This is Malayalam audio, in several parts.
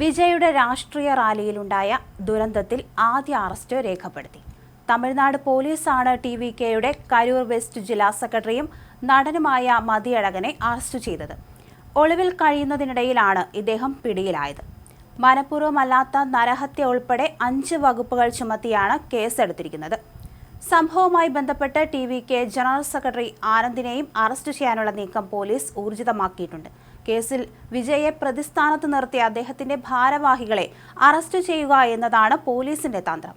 വിജയുടെ രാഷ്ട്രീയ റാലിയിലുണ്ടായ ദുരന്തത്തിൽ ആദ്യ അറസ്റ്റ് രേഖപ്പെടുത്തി. തമിഴ്നാട് പോലീസാണ് ടി വി കെയുടെ കരൂർ വെസ്റ്റ് ജില്ലാ സെക്രട്ടറിയും നടനുമായ മതിയഴകനെ അറസ്റ്റ് ചെയ്തത്. ഒളിവിൽ കഴിയുന്നതിനിടയിലാണ് ഇദ്ദേഹം പിടിയിലായത്. മനഃപൂർവമല്ലാത്ത നരഹത്യ ഉൾപ്പെടെ അഞ്ച് വകുപ്പുകൾ ചുമത്തിയാണ് കേസെടുത്തിരിക്കുന്നത്. സംഭവവുമായി ബന്ധപ്പെട്ട് T V K general secretary ആനന്ദിനെയും arrest ചെയ്യാനുള്ള നീക്കം പോലീസ് ഊർജിതമാക്കിയിട്ടുണ്ട്. കേസിൽ വിജയെ പ്രതിസ്ഥാനത്ത് നിർത്തിയ അദ്ദേഹത്തിന്റെ ഭാരവാഹികളെ അറസ്റ്റ് ചെയ്യുക എന്നതാണ് പോലീസിന്റെ തന്ത്രം.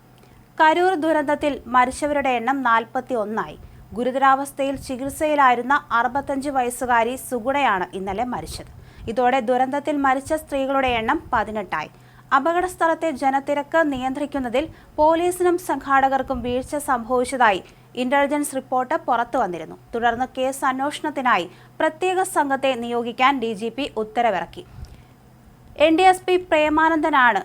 കരൂർ ദുരന്തത്തിൽ മരിച്ചവരുടെ എണ്ണം നാൽപ്പത്തി ഒന്നായി ഗുരുതരാവസ്ഥയിൽ ചികിത്സയിലായിരുന്ന അറുപത്തഞ്ച് വയസ്സുകാരി സുഗുണയാണ് ഇന്നലെ മരിച്ചത്. ഇതോടെ ദുരന്തത്തിൽ മരിച്ച സ്ത്രീകളുടെ എണ്ണം പതിനെട്ടായി. അപകടസ്ഥലത്തെ ജനത്തിരക്ക് നിയന്ത്രിക്കുന്നതിൽ പോലീസിനും സംഘാടകർക്കും വീഴ്ച സംഭവിച്ചതായി ഇന്റലിജൻസ് റിപ്പോർട്ട് പുറത്തു വന്നിരുന്നു. തുടർന്ന് കേസ് അന്വേഷണത്തിനായി പ്രത്യേക സംഘത്തെ നിയോഗിക്കാൻ ഡി ജി പി ഉത്തരവിറക്കി. എൻ ഡി എസ് പി പ്രേമാനന്ദനാണ്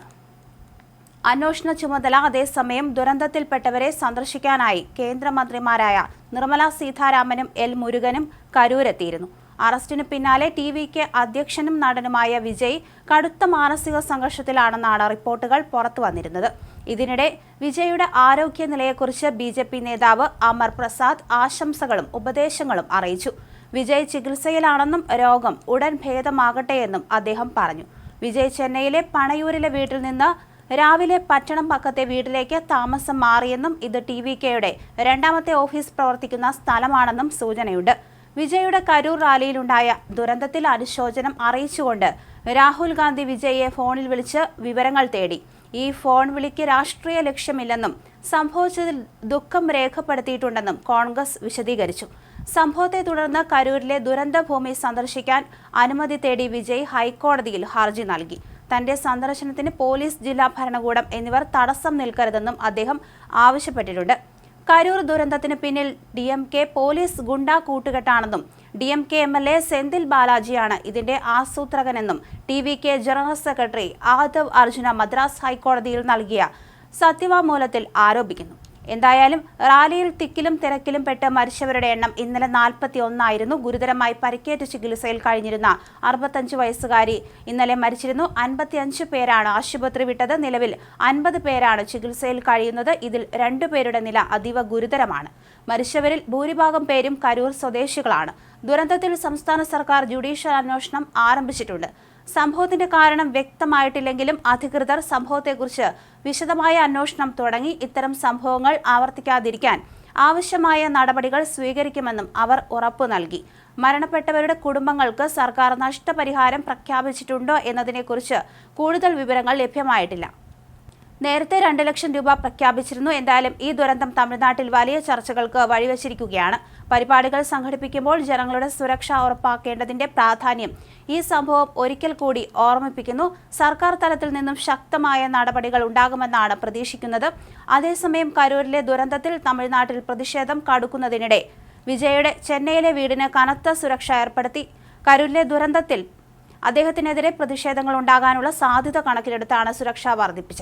അന്വേഷണ ചുമതല. അതേസമയം ദുരന്തത്തിൽപ്പെട്ടവരെ സന്ദർശിക്കാനായി കേന്ദ്രമന്ത്രിമാരായ നിർമ്മല സീതാരാമനും എൽ മുരുകനും കരൂരെത്തിയിരുന്നു. അറസ്റ്റിന് പിന്നാലെ ടി വിക്ക് അധ്യക്ഷനും നടനുമായ വിജയ് കടുത്ത മാനസിക സംഘർഷത്തിലാണെന്നാണ് റിപ്പോർട്ടുകൾ പുറത്തു വന്നിരുന്നത്. ഇതിനിടെ വിജയുടെ ആരോഗ്യനിലയെക്കുറിച്ച് ബി ജെ പി നേതാവ് അമർ പ്രസാദ് ആശംസകളും ഉപദേശങ്ങളും അറിയിച്ചു. വിജയ് ചികിത്സയിലാണെന്നും രോഗം ഉടൻ ഭേദമാകട്ടെയെന്നും അദ്ദേഹം പറഞ്ഞു. വിജയ് ചെന്നൈയിലെ പണയൂരിലെ വീട്ടിൽ നിന്ന് രാവിലെ പട്ടണം പക്കത്തെ വീട്ടിലേക്ക് താമസം മാറിയെന്നും ഇത് ടി വി കെയുടെ രണ്ടാമത്തെ ഓഫീസ് പ്രവർത്തിക്കുന്ന സ്ഥലമാണെന്നും സൂചനയുണ്ട്. വിജയുടെ കരൂർ റാലിയിലുണ്ടായ ദുരന്തത്തിൽ അനുശോചനം അറിയിച്ചുകൊണ്ട് രാഹുൽ ഗാന്ധി വിജയെ ഫോണിൽ വിളിച്ച് വിവരങ്ങൾ തേടി. ഈ ഫോൺ വിളിക്ക് രാഷ്ട്രീയ ലക്ഷ്യമില്ലെന്നും സംഭവിച്ചതിൽ ദുഃഖം രേഖപ്പെടുത്തിയിട്ടുണ്ടെന്നും കോൺഗ്രസ് വിശദീകരിച്ചു. സംഭവത്തെ തുടർന്ന് കരൂരിലെ ദുരന്തഭൂമി സന്ദർശിക്കാൻ അനുമതി തേടി വിജയ് ഹൈക്കോടതിയിൽ ഹർജി നൽകി. തന്റെ സന്ദർശനത്തിന് പോലീസ് ജില്ലാ ഭരണകൂടം എന്നിവർ തടസ്സം നിൽക്കരുതെന്നും അദ്ദേഹം ആവശ്യപ്പെട്ടിട്ടുണ്ട്. കരൂർ ദുരന്തത്തിന് പിന്നിൽ ഡി എം കെ പോലീസ് ഗുണ്ടാ കൂട്ടുകെട്ടാണെന്നും D M K M L A Senthil ബാലാജിയാണ് ഇതിന്റെ ആസൂത്രകനെന്നും T V K general secretary Aadhav Arjuna Madras ഹൈക്കോടതിയിൽ നൽകിയ സത്യവാങ്മൂലത്തിൽ ആരോപിക്കുന്നു. എന്തായാലും റാലിയിൽ തിക്കിലും തിരക്കിലും പെട്ട് മരിച്ചവരുടെ എണ്ണം ഇന്നലെ നാൽപ്പത്തി ഒന്നായിരുന്നു ഗുരുതരമായി പരിക്കേറ്റ് ചികിത്സയിൽ കഴിഞ്ഞിരുന്ന അറുപത്തഞ്ച് വയസ്സുകാരി ഇന്നലെ മരിച്ചിരുന്നു. അൻപത്തിയഞ്ച് പേരാണ് ആശുപത്രി വിട്ടത്. നിലവിൽ അൻപത് പേരാണ് ചികിത്സയിൽ കഴിയുന്നത്. ഇതിൽ രണ്ടുപേരുടെ നില അതീവ ഗുരുതരമാണ്. മരിച്ചവരിൽ ഭൂരിഭാഗം പേരും കരൂർ സ്വദേശികളാണ്. ദുരന്തത്തിൽ സംസ്ഥാന സർക്കാർ ജുഡീഷ്യൽ അന്വേഷണം ആരംഭിച്ചിട്ടുണ്ട്. സംഭവത്തിന്റെ കാരണം വ്യക്തമായിട്ടില്ലെങ്കിലും അധികൃതർ സംഭവത്തെക്കുറിച്ച് വിശദമായ അന്വേഷണം തുടങ്ങി ഇത്തരം സംഭവങ്ങൾ ആവർത്തിക്കാതിരിക്കാൻ ആവശ്യമായ നടപടികൾ സ്വീകരിക്കുമെന്നും അവർ ഉറപ്പു നൽകി. മരണപ്പെട്ടവരുടെ കുടുംബങ്ങൾക്ക് സർക്കാർ നഷ്ടപരിഹാരം പ്രഖ്യാപിച്ചിട്ടുണ്ടോ എന്നതിനെക്കുറിച്ച് കൂടുതൽ വിവരങ്ങൾ ലഭ്യമായിട്ടില്ല. നേരത്തെ രണ്ട് ലക്ഷം രൂപ പ്രഖ്യാപിച്ചിരുന്നു. എന്തായാലും ഈ ദുരന്തം തമിഴ്നാട്ടിൽ വലിയ ചർച്ചകൾക്ക് വഴിവെച്ചിരിക്കുകയാണ്. പരിപാടികൾ സംഘടിപ്പിക്കുമ്പോൾ ജനങ്ങളുടെ സുരക്ഷ ഉറപ്പാക്കേണ്ടതിന്റെ പ്രാധാന്യം ഈ സംഭവം ഒരിക്കൽ കൂടി ഓർമ്മിപ്പിക്കുന്നു. സർക്കാർ തലത്തിൽ നിന്നും ശക്തമായ നടപടികൾ ഉണ്ടാകുമെന്നാണ് പ്രതീക്ഷിക്കുന്നത്. അതേസമയം കരൂരിലെ ദുരന്തത്തിൽ തമിഴ്നാട്ടിൽ പ്രതിഷേധം കടുക്കുന്നതിനിടെ വിജയുടെ ചെന്നൈയിലെ വീടിന് കനത്ത സുരക്ഷ ഏർപ്പെടുത്തി. കരൂരിലെ ദുരന്തത്തിൽ അദ്ദേഹത്തിനെതിരെ പ്രതിഷേധങ്ങൾ ഉണ്ടാകാനുള്ള സാധ്യത കണക്കിലെടുത്താണ് സുരക്ഷ വർദ്ധിപ്പിച്ചത്.